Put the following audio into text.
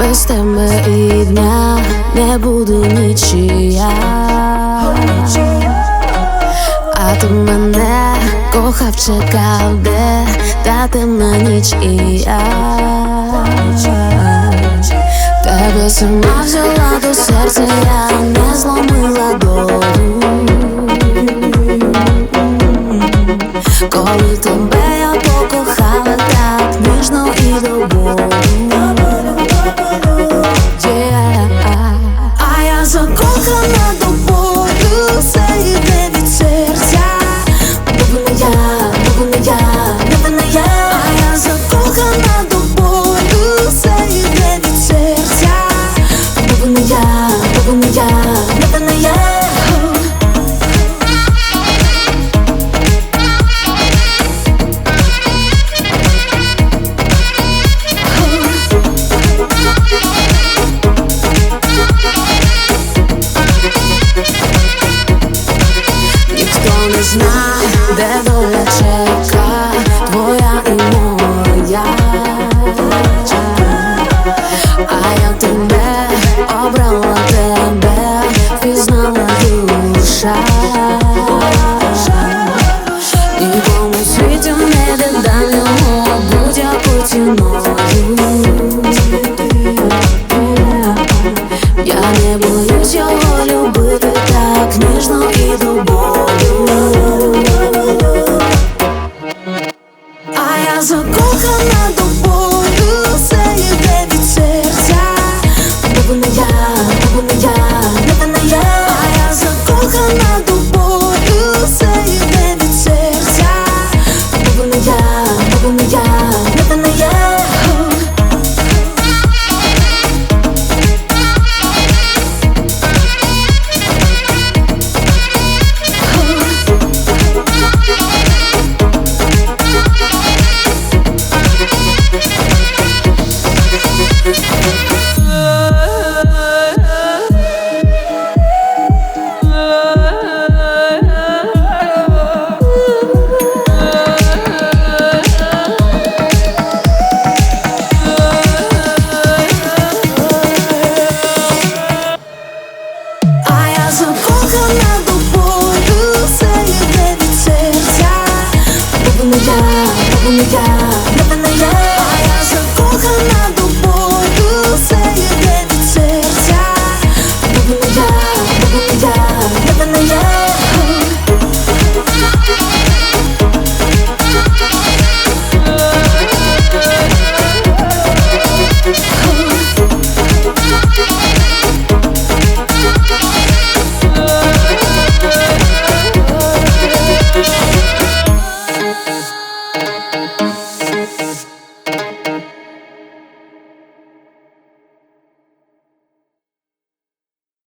без тебе і дня не буде нічия. А ти мене кохав, чекав, де та темна ніч і я Тебе сама взяла до серця, я не зломила долю Коли тебе я Ніхто де доля чека, твоя і моя. А я тебе обрала тебе, пізнала душа. Нікому в світі не його будь-яку ціною. Я не боюсь його любити А я закохана до болю, все ніби не я, ніби не я. А я закохана